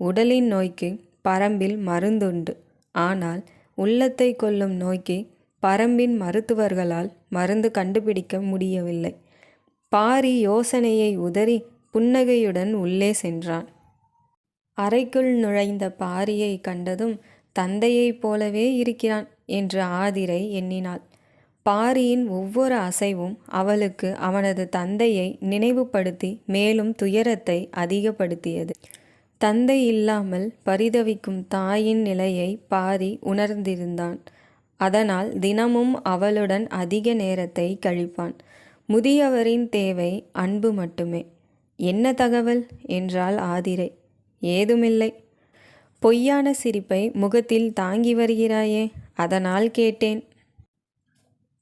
உடலின் நோய்க்கு பரம்பில் மருந்துண்டு. ஆனால் உள்ளத்தை கொல்லும் நோய்க்கு பரம்பின் மருத்துவர்களால் மருந்து கண்டுபிடிக்க முடியவில்லை. பாரி யோசனையை உதறி புன்னகையுடன் உள்ளே சென்றான். அறைக்குள் நுழைந்த பாரியை கண்டதும் தந்தையைப் போலவே இருக்கிறான் என்று ஆதிரை எண்ணினாள். பாரியின் ஒவ்வொரு அசைவும் அவளுக்கு அவனது தந்தையை நினைவுபடுத்தி மேலும் துயரத்தை அதிகப்படுத்தியது. தந்தை இல்லாமல் பரிதவிக்கும் தாயின் நிலையை பாரி உணர்ந்திருந்தான். அதனால் தினமும் அவளுடன் அதிக நேரத்தை கழிப்பான். முதியவரின் தேவை அன்பு மட்டுமே. என்ன தகவல்? என்றால் ஆதிரை. ஏதுமில்லை. பொய்யான சிரிப்பை முகத்தில் தாங்கி வருகிறாயே அதனால் கேட்டேன்.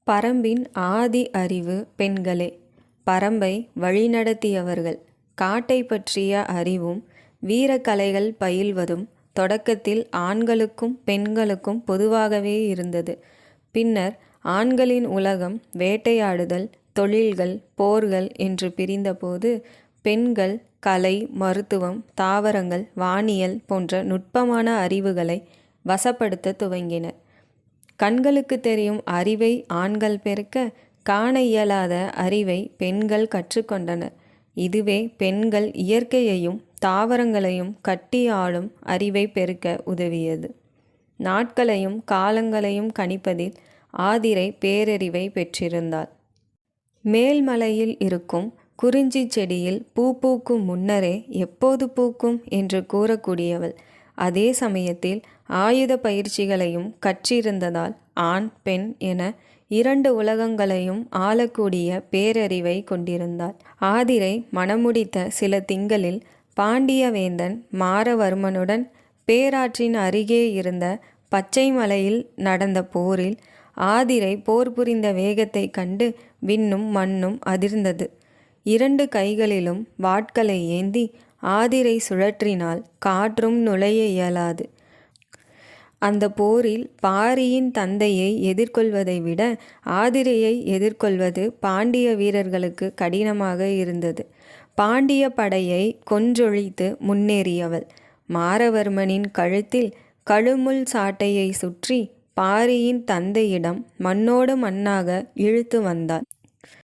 பரம்பின் ஆதி அறிவு பெண்களே பரம்பை வழிநடத்தியவர்கள். காட்டை பற்றிய அறிவும் வீரக்கலைகள் பயில்வதும் தொடக்கத்தில் ஆண்களுக்கும் பெண்களுக்கும் பொதுவாகவே இருந்தது. பின்னர் ஆண்களின் உலகம் வேட்டையாடுதல் தொழில்கள் போர்கள் என்று பிரிந்தபோது பெண்கள் கலை மருத்துவம் தாவரங்கள் வானியல் போன்ற நுட்பமான அறிவுகளை வசப்படுத்த துவங்கினர். கண்களுக்கு தெரியும் அறிவை ஆண்கள் பெருக்க காண இயலாத அறிவை பெண்கள் கற்றுக்கொண்டனர். இதுவே பெண்கள் இயற்கையையும் தாவரங்களையும் கட்டி ஆளும் அறிவை பெருக்க உதவியது. நாட்களையும் காலங்களையும் கணிப்பதில் ஆதிரை பேரறிவை பெற்றிருந்தாள். மேல்மலையில் இருக்கும் குறிஞ்சி செடியில் பூ பூக்கும் முன்னரே எப்போது பூக்கும் என்று கூறக்கூடியவள் அதே சமயத்தில் ஆயுத பயிற்சிகளையும் கற்றிருந்ததால் ஆண் பெண் என இரண்டு உலகங்களையும் ஆளக்கூடிய பேரறிவை கொண்டிருந்தாள். ஆதிரை மணமுடித்த சில திங்களில் பாண்டியவேந்தன் மாரவர்மனுடன் பேராற்றின் அருகே இருந்த பச்சை மலையில் நடந்த போரில் ஆதிரை போர் புரிந்த வேகத்தை கண்டு விண்ணும் மண்ணும் அதிர்ந்தது. இரண்டு கைகளிலும் வாட்களை ஏந்தி ஆதிரை சுழற்றினால் காற்றும் நுழைய இயலாது. அந்த போரில் பாரியின் தந்தையை எதிர்கொள்வதை விட ஆதிரையை எதிர்கொள்வது பாண்டிய வீரர்களுக்கு கடினமாக இருந்தது. பாண்டிய படையை கொன்றொழித்து முன்னேறியவள். மாரவர்மனின் கழுத்தில் கழுமுள் சாட்டையை சுற்றி பாரியின் தந்தையிடம் மண்ணோடு மண்ணாக இழுத்து வந்தாள்.